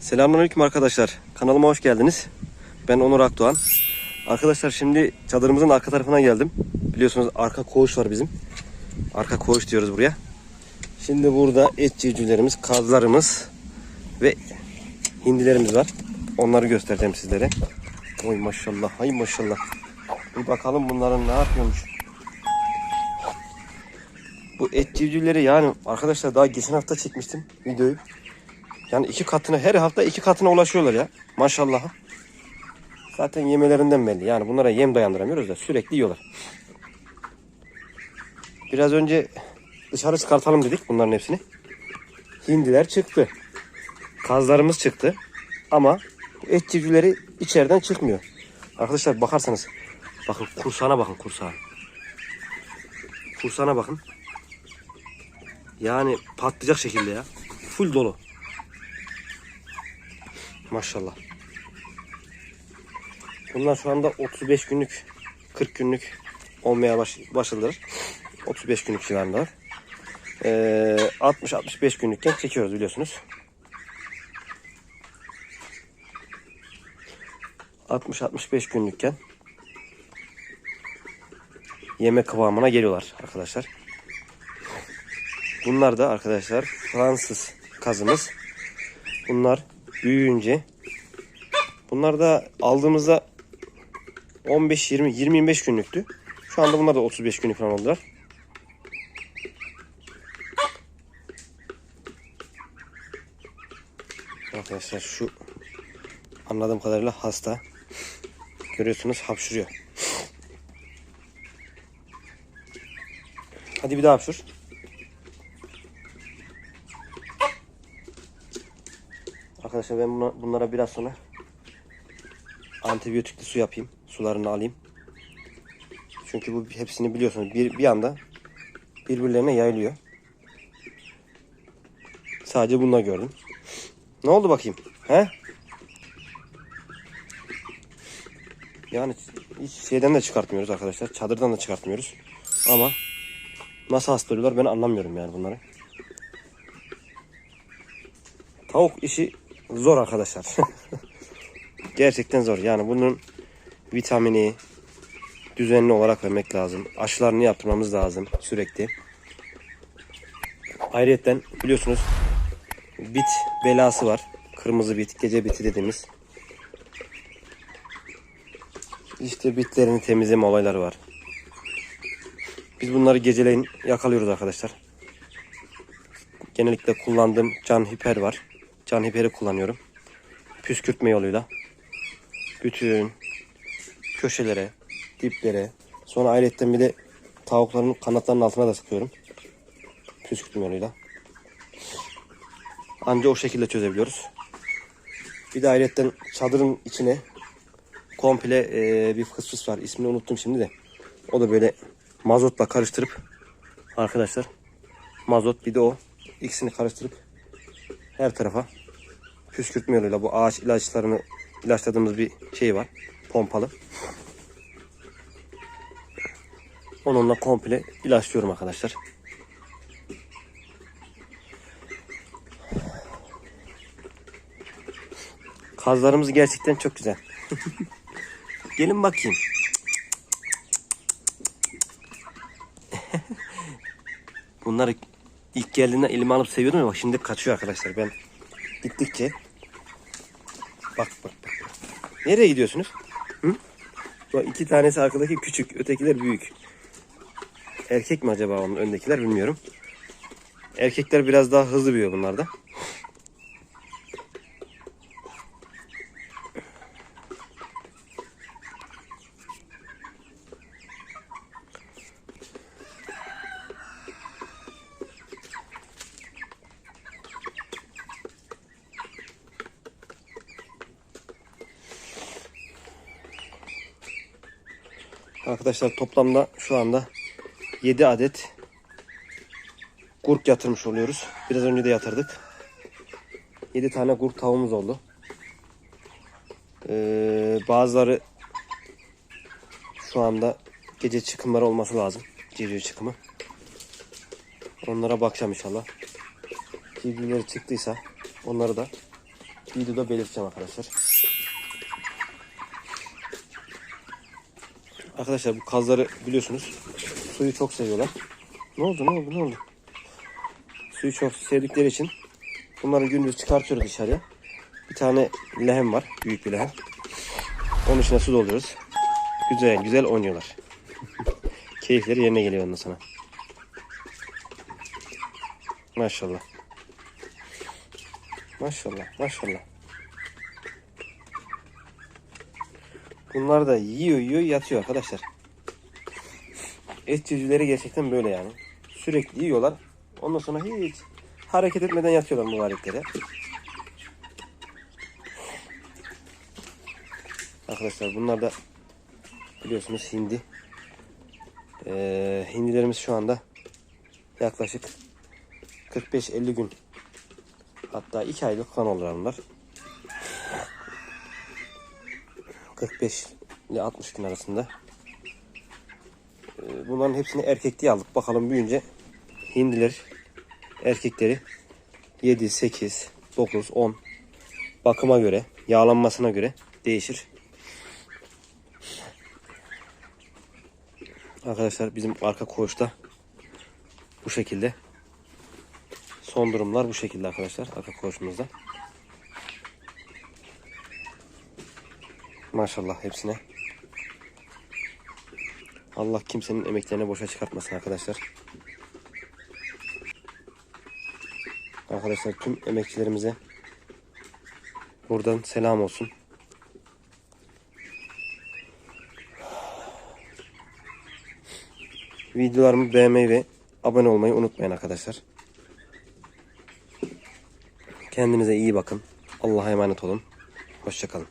Selamünaleyküm arkadaşlar. Kanalıma hoş geldiniz. Ben Onur Akdoğan. Arkadaşlar şimdi çadırımızın arka tarafına geldim. Biliyorsunuz arka koğuş var bizim. Arka koğuş diyoruz buraya. Şimdi burada et civcivlerimiz, kazlarımız ve hindilerimiz var. Onları göstereceğim sizlere. Oy maşallah, hay maşallah. Bir bakalım bunların ne yapıyormuş. Bu et civcivleri yani arkadaşlar daha geçen hafta çekmiştim videoyu. Yani iki katına her hafta iki katına ulaşıyorlar ya. Maşallah. Zaten yemelerinden belli. Yani bunlara yem dayandıramıyoruz da sürekli yiyorlar. Biraz önce dışarı çıkartalım dedik bunların hepsini. Hindiler çıktı. Kazlarımız çıktı. Ama et civcivleri içeriden çıkmıyor. Arkadaşlar bakarsanız bakın kursağına bakın kursağa. Kursağına bakın. Yani patlayacak şekilde ya. Full dolu. Maşallah. Bunlar şu anda 35 günlük, 40 günlük olmaya baş, başladılar. 35 günlük civarında var. Ee, 60-65 günlükken çekiyoruz biliyorsunuz. 60-65 günlükken yeme kıvamına geliyorlar arkadaşlar. Bunlar da arkadaşlar Fransız kazımız. Bunlar büyüyünce bunlar da aldığımızda 15 20 20 25 günlüktü. Şu anda bunlar da 35 günlük falan oldular. Arkadaşlar şu anladığım kadarıyla hasta. Görüyorsunuz hapşırıyor. Hadi bir daha hapşur. Arkadaşlar ben buna, bunlara biraz sonra antibiyotikli su yapayım. Sularını alayım. Çünkü bu hepsini biliyorsunuz bir, bir anda birbirlerine yayılıyor. Sadece bununla gördüm. Ne oldu bakayım? He? Yani hiç şeyden de çıkartmıyoruz arkadaşlar. Çadırdan da çıkartmıyoruz. Ama nasıl hasta oluyorlar ben anlamıyorum yani bunları. Tavuk işi zor arkadaşlar. Gerçekten zor. Yani bunun vitamini düzenli olarak vermek lazım. Aşılarını yaptırmamız lazım sürekli. Ayrıca biliyorsunuz bit belası var. Kırmızı bit, gece biti dediğimiz. İşte bitlerini temizleme olayları var. Biz bunları geceleyin yakalıyoruz arkadaşlar. Genellikle kullandığım can hiper var. Can hiperi kullanıyorum. Püskürtme yoluyla. Bütün köşelere, diplere, sonra ayrıca bir de tavukların kanatlarının altına da sıkıyorum. Püskürtme yoluyla. Anca o şekilde çözebiliyoruz. Bir de ayrıca çadırın içine komple e, bir fıs var. İsmini unuttum şimdi de. O da böyle mazotla karıştırıp arkadaşlar mazot bir de o ikisini karıştırıp her tarafa püskürtme yoluyla bu ağaç ilaçlarını ilaçladığımız bir şey var. Pompalı. Onunla komple ilaçlıyorum arkadaşlar. Kazlarımız gerçekten çok güzel. Gelin bakayım. Bunları ilk geldiğinde elime alıp seviyordum ama şimdi kaçıyor arkadaşlar. Ben gittikçe bak bak bak. Nereye gidiyorsunuz? Hı? Bak iki tanesi arkadaki küçük, ötekiler büyük. Erkek mi acaba onun öndekiler bilmiyorum. Erkekler biraz daha hızlı büyüyor bunlarda. Arkadaşlar toplamda şu anda 7 adet kurk yatırmış oluyoruz. Biraz önce de yatırdık. 7 tane kurk tavuğumuz oldu. Ee, bazıları şu anda gece çıkımları olması lazım. Civciv çıkımı. Onlara bakacağım inşallah. Civcivleri çıktıysa onları da videoda belirteceğim arkadaşlar. Arkadaşlar bu kazları biliyorsunuz suyu çok seviyorlar. Ne oldu ne oldu ne oldu? Suyu çok sevdikleri için bunları gündüz çıkartıyoruz dışarıya. Bir tane lehem var. Büyük bir lehem. Onun içine su dolduruyoruz. Güzel güzel oynuyorlar. Keyifleri yerine geliyor ondan sonra. Maşallah. Maşallah maşallah. Bunlar da yiyor yiyor yatıyor arkadaşlar. Et cücüleri gerçekten böyle yani. Sürekli yiyorlar. Ondan sonra hiç hareket etmeden yatıyorlar mübareklere. Arkadaşlar bunlar da biliyorsunuz hindi. Ee, hindilerimiz şu anda yaklaşık 45-50 gün hatta 2 aylık falan olur bunlar. 45 ile 60 gün arasında. Ee, Bunların hepsini erkek diye aldık. Bakalım büyüyünce hindiler erkekleri 7, 8, 9, 10 bakıma göre, yağlanmasına göre değişir. Arkadaşlar bizim arka koğuşta bu şekilde. Son durumlar bu şekilde arkadaşlar arka koğuşumuzda. Maşallah hepsine. Allah kimsenin emeklerini boşa çıkartmasın arkadaşlar. Arkadaşlar tüm emekçilerimize buradan selam olsun. Videolarımı beğenmeyi ve abone olmayı unutmayın arkadaşlar. Kendinize iyi bakın. Allah'a emanet olun. Hoşçakalın.